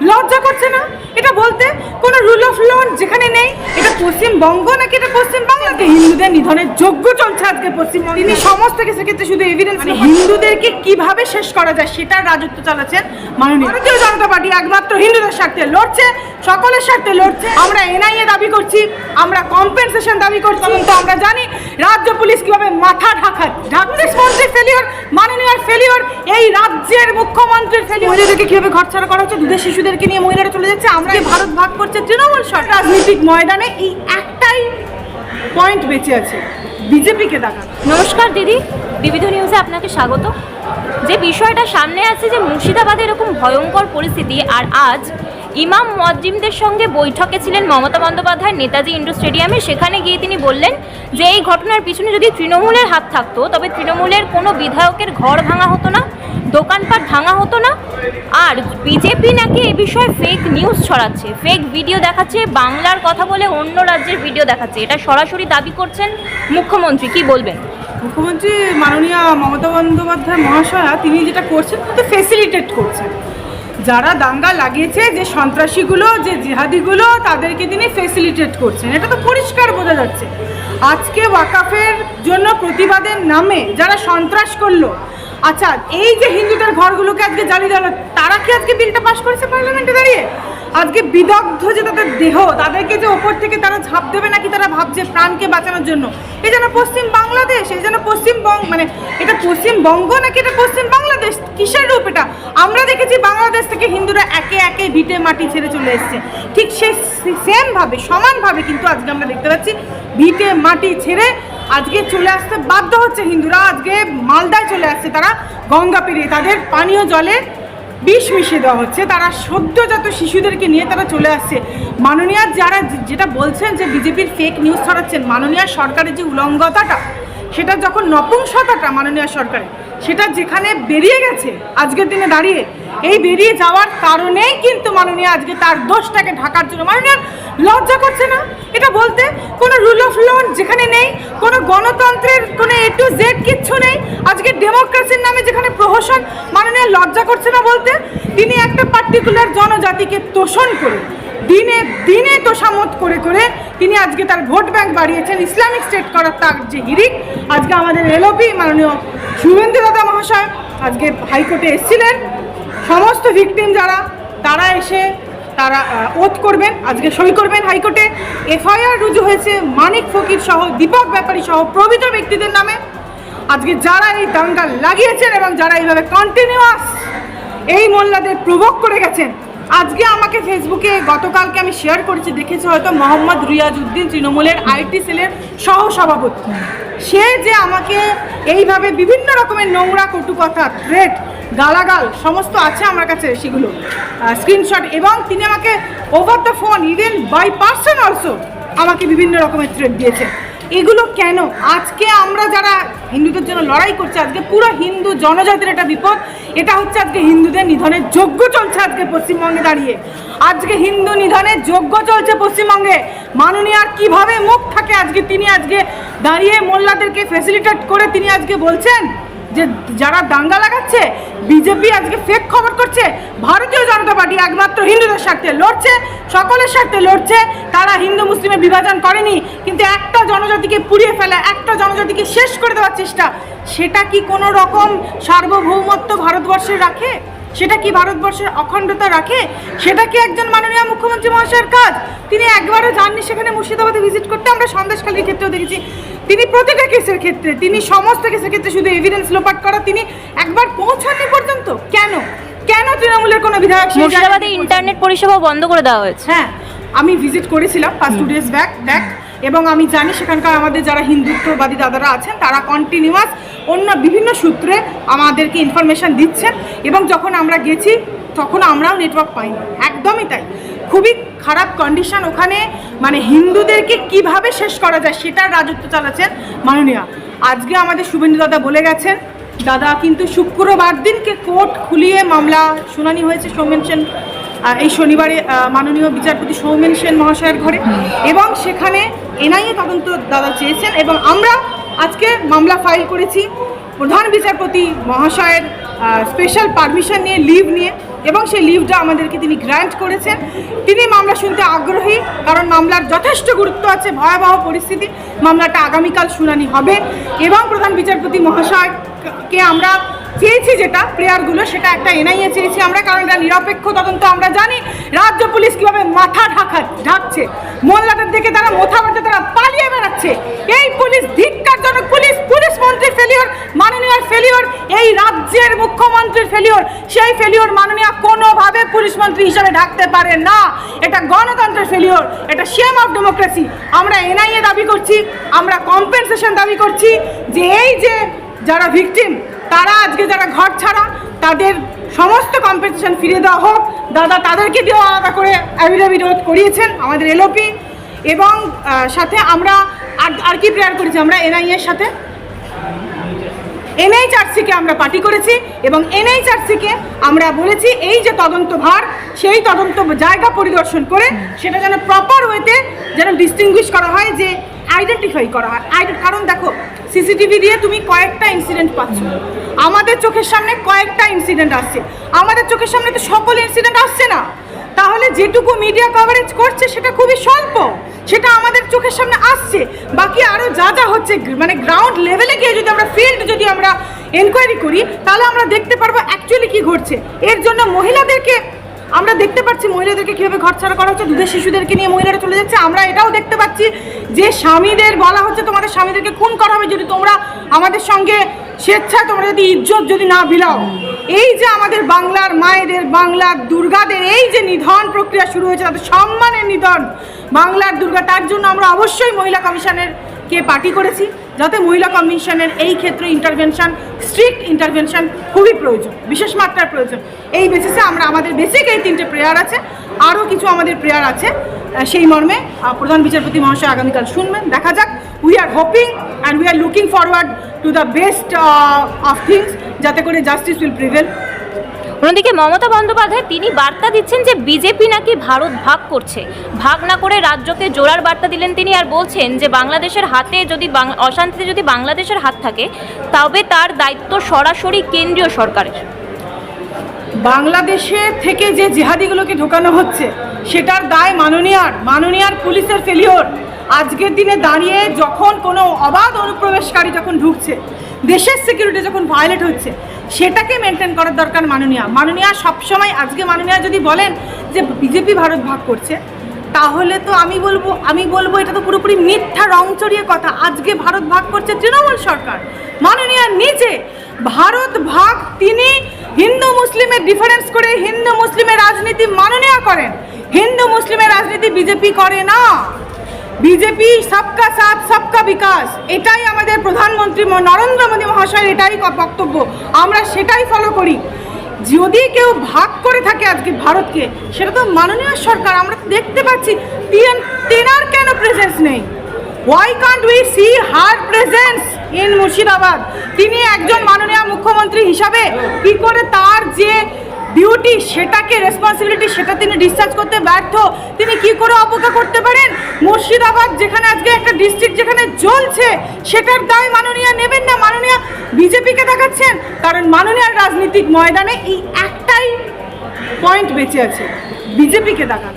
লজ্জা করছে না? এটা বলতে কোনো রুল অফ ল যেখানে নেই পশ্চিমবঙ্গ নাকি এটা পশ্চিম বাংলাতে হিন্দুদের নিধনের যোগ্য চলছে আজকে পশ্চিমবঙ্গে। তিনি সমস্ত কিছু ক্ষেত্রে শুধু এভিডেন্স হিন্দুদেরকে কীভাবে শেষ করা যায় সেটার রাজত্ব চালাচ্ছেন মাননীয় ভারতীয় জনতা পার্টি একমাত্র হিন্দুদের স্বার্থে লড়ছে সকলের স্বার্থে লড়ছে। আমরা এনআইএ দাবি করছি আমরা কম্পেনসেশন দাবি করছি। কিন্তু আমরা জানি রাজ্য পুলিশ কীভাবে মাথা ঢাকায়। ঢাকছিস মন্ত্রীর ফেলিওর মাননীয় ফেলিওর এই রাজ্যের মুখ্যমন্ত্রীর ফেলিওর মহিলাদেরকে কীভাবে ঘর ছাড়া করা হচ্ছে? দুধের শিশুদেরকে নিয়ে মহিলারা চলে যাচ্ছে। আমরা ভারত ভাগ করছে তৃণমূল সরকার রাজনৈতিক ময়দানে এই একটাই পয়েন্ট বেঁচে আছে। বিজেপিকে দেখানো নমস্কার দিদি, বিবিধ নিউজে আপনাকে স্বাগত। যে বিষয়টা সামনে আছে যে মুর্শিদাবাদে এরকম ভয়ঙ্কর পরিস্থিতি, আর আজ ইমাম মুয়াজ্জিমদের সঙ্গে বৈঠকে ছিলেন মমতা বন্দ্যোপাধ্যায় নেতাজি ইন্ডোর স্টেডিয়ামে। সেখানে গিয়ে তিনি বললেন যে এই ঘটনার পিছনে যদি তৃণমূলের হাত থাকতো, তবে তৃণমূলের কোনো বিধায়কের ঘর ভাঙা হতো না। দোকানপাট ভাঙা হতো না। আর বিজেপি নাকি এ বিষয়ে ফেক নিউজ ছড়াচ্ছে। ফেক ভিডিও দেখাচ্ছে, বাংলার কথা বলে অন্য রাজ্যের ভিডিও দেখাচ্ছে। এটা সরাসরি দাবি করছেন মুখ্যমন্ত্রী, কি বলবেন? মুখ্যমন্ত্রী মাননীয় মমতা বন্দ্যোপাধ্যায় মহাশয়া, তিনি যেটা করছেন তো ফেসিলিটেট করছেন। যারা দাঙ্গা লাগিয়েছে, যে সন্ত্রাসীগুলো, যে জিহাদিগুলো, তাদেরকে তিনি ফেসিলিটেট করছেন। এটা তো পরিষ্কার বোঝা যাচ্ছে। আজকে ওয়াকাফের জন্য প্রতিবাদের নামে যারা সন্ত্রাস করল আচ্ছা এই যে হিন্দুদের ঘরগুলোকে আজকে জ্বালিয়ে দেওয়া তারা কি আজকে বিলটা পাশ করেছে পার্লামেন্টে দাঁড়িয়ে? আজকে বিদগ্ধ যে তাদের দেহ, তাদেরকে যে ওপর থেকে তারা ঝাঁপ দেবে নাকি তারা ভাবছে প্রাণকে বাঁচানোর জন্য? এই যেন পশ্চিম বাংলাদেশ এই যেন পশ্চিমবঙ্গ মানে এটা পশ্চিমবঙ্গ নাকি এটা পশ্চিম বাংলাদেশ? কিসের রূপ এটা? আমরা দেখেছি বাংলাদেশ থেকে হিন্দুরা একে একে ভিটে মাটি ছেড়ে চলে এসছে। ঠিক সেই সেমভাবে সমানভাবে কিন্তু আজকে আমরা দেখতে পাচ্ছি, ভিটে মাটি ছেড়ে আজকে চলে আসতে বাধ্য হচ্ছে হিন্দুরা। আজকে মালদায় চলে আসছে তারা গঙ্গা পেরিয়ে। তাদের পানীয় জলে বিষ মিশিয়ে দেওয়া হচ্ছে। তারা সদ্যজাত শিশুদেরকে নিয়ে তারা চলে আসছে। মাননীয় যারা যেটা বলছেন যে বিজেপির ফেক নিউজ ছড়াচ্ছেন, মাননীয় সরকারের যে উলঙ্গতাটা, সেটা যখন নপুংসতাটা মাননীয় সরকারের, সেটা যেখানে বেরিয়ে গেছে আজকের দিনে দাঁড়িয়ে, এই বেরিয়ে যাওয়ার কারণেই কিন্তু মাননীয় আজকে তার দোষটাকে ঢাকার জন্য মাননীয় লজ্জা করছে না? এটা বলতে কোনো রুল অফ ল যেখানে নেই, কোনো গণতন্ত্রের কোনো এ টু জেড কিচ্ছু নেই, আজকে ডেমোক্রেসির নামে যেখানে প্রহসন মাননীয় লজ্জা করছে না বলতে? তিনি একটা পার্টিকুলার জনজাতিকে তোষণ করে, দিনে দিনে তোষামত করে করে তিনি আজকে তার ভোট ব্যাংক বাড়িয়েছেন ইসলামিক স্টেট করার তার যে হিরিক, আজকে আমাদের এলওপি মাননীয় শুভেন্দু দাদা মহাশয় আজকে হাইকোর্টে এসেছিলেন। সমস্ত ভিকটিম যারা, তারা এসে তারা ওধ করবেন, আজকে সই করবেন হাইকোর্টে। এফআইআর রুজু হয়েছে মানিক ফকির সহ, দীপক ব্যাপারী সহ প্রভৃত ব্যক্তিদের নামে। আজকে যারা এই দাঙ্গা লাগিয়েছেন এবং যারা এইভাবে কন্টিনিউয়াস এই মোল্লাদের প্রভোগ করে গেছেন আজকে আমাকে ফেসবুকে গতকালকে আমি শেয়ার করেছি, দেখেছি হয়তো, মোহাম্মদ রিয়াজউদ্দিন তৃণমূলের আইটি সেলের সহ সভাপতি সে যে আমাকে এইভাবে বিভিন্ন রকমের নোংরা, কটু কথা থ্রেট গালাগাল, সমস্ত আছে আমার কাছে সেগুলো স্ক্রিনশট এবং তিনি আমাকে over the phone even by person also আমাকে বিভিন্ন রকমের থ্রেট দিয়েছে এগুলো কেন? আজকে আমরা যারা হিন্দুদের জন্য লড়াই করছি, আজকে পুরো হিন্দু জনজাতির একটা বিপদ। এটা হচ্ছে আজকে হিন্দুদের নিধনের যোগ্য চলছে আজকে পশ্চিমবঙ্গে দাঁড়িয়ে। আজকে হিন্দু নিধনের যোগ্য চলছে পশ্চিমবঙ্গে। মাননীয় আর কীভাবে মুখ থাকে আজকে তিনি আজকে দাঁড়িয়ে মোল্লাদেরকে ফেসিলিটেট করে তিনি আজকে বলছেন যে যারা দাঙ্গা লাগাচ্ছে বিজেপি আজকে ফেক খবর করছে, ভারতীয় জনতা পার্টি একমাত্র হিন্দুদের স্বার্থে লড়ছে, সকলের স্বার্থে লড়ছে, তারা হিন্দু মুসলিমের বিভাজন করেনি। জনজাতিকে পুড়িয়ে ফেলা একটা জনজাতিকে শেষ করে দেওয়ার চেষ্টা সেটা কি কোনো রকম সার্বভৌমত্ব ভারতবর্ষে রাখে? সেটা কি ভারতবর্ষের অখণ্ডতা রাখে? সেটা কি একজন মাননীয় মুখ্যমন্ত্রী মহাশয়ের কাজ? তিনি একবারও যাননি সেখানে মুর্শিদাবাদে ভিজিট করতে। আমরা সন্দেশখালীর ক্ষেত্রেও দেখেছি তিনি প্রতিটা কেসের ক্ষেত্রে তিনি সমস্ত কেসের ক্ষেত্রে শুধু এভিডেন্স লোপাট করা তিনি একবার পৌঁছাননি পর্যন্ত। কেন? কেন তৃণমূলের কোনো বিধায়ক মুর্শিদাবাদে ইন্টারনেট পরিষেবা বন্ধ করে দেওয়া হয়েছে। হ্যাঁ আমি ভিজিট করেছিলাম first two days back back এবং আমি জানি সেখানকার আমাদের যারা হিন্দুত্ববাদী দাদারা আছেন তারা কন্টিনিউয়াস অন্য বিভিন্ন সূত্রে আমাদেরকে ইনফরমেশন দিচ্ছেন এবং যখন আমরা গেছি তখন আমরাও নেটওয়ার্ক পাইনি। একদমই তাই। খুবই খারাপ কন্ডিশন ওখানে মানে হিন্দুদেরকে কীভাবে শেষ করা যায় সেটার রাজত্ব চালাচ্ছেন মাননীয়। আজকে আমাদের শুভেন্দু দাদা বলে গেছেন দাদা কিন্তু শুক্রবার দিনকে কোর্ট খুলিয়ে মামলা শুনানি হয়েছে সৌমেন সেন এই শনিবারে মাননীয় বিচারপতি সৌমেন সেন মহাশয়ের ঘরে। এবং সেখানে এনআইএ তদন্ত দাদা চেয়েছেন এবং আমরা আজকে মামলা ফাইল করেছি। প্রধান বিচারপতি মহাশয়ের স্পেশাল পারমিশন নিয়ে লিভ নিয়ে এবং সেই লিভটা আমাদেরকে তিনি গ্র্যান্ট করেছেন। তিনি মামলা শুনতে আগ্রহী কারণ মামলার যথেষ্ট গুরুত্ব আছে, ভয়াবহ পরিস্থিতি। মামলাটা আগামীকাল শুনানি হবে এবং প্রধান বিচারপতি মহাশয়কে আমরা চেয়েছি যেটা, প্রেয়ারগুলো, সেটা একটা এনআইএ চেয়েছি আমরা, কারণ এটা নিরপেক্ষ তদন্ত, আমরা জানি রাজ্য পুলিশ কীভাবে মাথা ঢাকা ঢাকছে। মোল্লাদের দেখে তারা মোথা মারতে তারা পালিয়ে বেড়াচ্ছে। এই পুলিশ ধিক্কারজনক পুলিশ পুলিশ মন্ত্রীর ফেলিওর মাননীয় ফেলিওর এই রাজ্যের মুখ্যমন্ত্রীর ফেলিওর সেই ফেলিওর মাননীয় কোনোভাবে পুলিশ মন্ত্রী হিসাবে ঢাকতে পারে না। এটা গণতন্ত্রের ফেলিওর এটা শেম অফ ডেমোক্রেসি আমরা এনআইএ দাবি করছি, আমরা কম্পেনসেশন দাবি করছি যে এই যে যারা ভিকটিম তারা আজকে যারা ঘর ছাড়া, তাদের সমস্ত কম্পেনসেশন ফিরে দেওয়া হোক। দাদা তাদেরকে দিয়েও আলাদা করে অ্যাভিডেভিট করিয়েছেন আমাদের এলওপি এবং সাথে আমরা আর কি প্রেয়ার করেছি আমরা? এনআইএর সাথে। এনএইচআরসিকে আমরা পার্টি করেছি এবং এনএইচআরসিকে আমরা বলেছি এই যে তদন্ত ভার, সেই তদন্ত জায়গা পরিদর্শন করে সেটা যেন প্রপার ওয়েতে যেন ডিস্টিংগুইশ করা হয়, যে আইডেন্টিফাই করা হয়। কারণ দেখো সিসিটিভি দিয়ে তুমি কয়েকটা ইনসিডেন্ট পাচ্ছ। আমাদের চোখের সামনে কয়েকটা ইনসিডেন্ট আসছে। আমাদের চোখের সামনে তো সকল ইনসিডেন্ট আসছে না। তাহলে যেটুকু মিডিয়া কভারেজ করছে, সেটা খুবই স্বল্প। সেটা আমাদের চোখের সামনে আসছে। বাকি আরও যা যা হচ্ছে মানে গ্রাউন্ড লেভেলে গিয়ে যদি আমরা ফিল্ড যদি আমরা এনকোয়ারি করি, তাহলে আমরা দেখতে পারব অ্যাকচুয়ালি কি ঘটছে। এর জন্য মহিলাদেরকে আমরা দেখতে পাচ্ছি মহিলাদেরকে কীভাবে ঘর ছাড়া করা হচ্ছে দুধের শিশুদেরকে নিয়ে মহিলারা চলে যাচ্ছে। আমরা এটাও দেখতে পাচ্ছি যে স্বামীদের বলা হচ্ছে তোমাদের স্বামীদেরকে খুন করা হবে যদি তোমরা আমাদের সঙ্গে স্বেচ্ছায় তোমরা যদি ইজ্জত যদি না বিলাও। এই যে আমাদের বাংলার মায়েদের বাংলার দুর্গাদের এই যে নিধন প্রক্রিয়া শুরু হয়েছে তাদের সম্মানের নিধন বাংলার দুর্গা তার জন্য আমরা অবশ্যই মহিলা কমিশনের কে পার্টি করেছি, যাতে মহিলা কমিশনের এই ক্ষেত্রে ইন্টারভেনশন স্ট্রিক্ট ইন্টারভেনশন খুবই প্রয়োজন, বিশেষ মাত্রার প্রয়োজন। এই বেসিসে আমরা আমাদের বেসিক এই তিনটে প্রেয়ার আছে, আরও কিছু আমাদের প্রেয়ার আছে সেই মর্মে প্রধান বিচারপতি মহাশয় আগামীকাল শুনবেন। দেখা যাক we are hoping and we are looking forward to the best of things যাতে করে জাস্টিস উইল প্রিভেল অন্যদিকে মমতা বন্দ্যোপাধ্যায়, তিনি বার্তা দিচ্ছেন যে বিজেপি নাকি ভারত ভাগ করছে। ভাগ না করে রাজ্যকে জোড়ার বার্তা দিলেন তিনি আর বলছেন যে বাংলাদেশের হাতে যদি অশান্তিতে যদি বাংলাদেশের হাত থাকে, তবে তার দায়িত্ব সরাসরি কেন্দ্রীয় সরকারের। বাংলাদেশে থেকে যে জেহাদিগুলোকে ঢোকানো হচ্ছে, সেটার দায় মাননীয়ার মাননীয়ার পুলিশের ফেলিওর আজকের দিনে দাঁড়িয়ে যখন কোনো অবাধ অনুপ্রবেশকারী যখন ঢুকছে, দেশের সিকিউরিটি যখন ভায়োলেট হচ্ছে সেটাকে মেনটেন করার দরকার মাননীয়া। মাননীয়া সবসময়, আজকে মাননীয়া যদি বলেন যে বিজেপি ভারত ভাগ করছে, তাহলে তো আমি বলব আমি বলব এটা তো পুরোপুরি মিথ্যা রং চড়িয়ে কথা। আজকে ভারত ভাগ করছে তৃণমূল সরকার। মাননীয় নিজে, ভারত ভাগ তিনি হিন্দু মুসলিমের ডিফারেন্স করে হিন্দু মুসলিমের রাজনীতি মাননীয়া করেন। হিন্দু মুসলিমের রাজনীতি বিজেপি করে না। বিজেপি সবকা সাথ, সবকা বিকাশ। এটাই আমাদের প্রধানমন্ত্রী নরেন্দ্র মোদী মহাশয়ের এটাই বক্তব্য। আমরা সেটাই ফলো করি। যদি কেউ ভাগ করে থাকে আজকে ভারতকে, সেটা তো মাননীয় সরকার। আমরা দেখতে পাচ্ছি তিন- তেনার কেন প্রেজেন্স নেই? Why can't we see her presence in Murshidabad? তিনি একজন মাননীয় মুখ্যমন্ত্রী হিসাবে, কি করে তার যে ডিউটি সেটাকে রেসপন্সিবিলিটি সেটা তিনি ডিসচার্জ করতে ব্যর্থ। তিনি কি করে অবজ্ঞা করতে পারেন? মুর্শিদাবাদ, যেখানে আজকে একটা ডিস্ট্রিক্ট যেখানে জ্বলছে, সেটার দায় মাননীয় নেবেন না। মাননীয় বিজেপিকে দেখাচ্ছেন। কারণ মাননীয় রাজনীতিক ময়দানে এই একটাই পয়েন্ট বেঁচে আছে। বিজেপিকে দেখানো।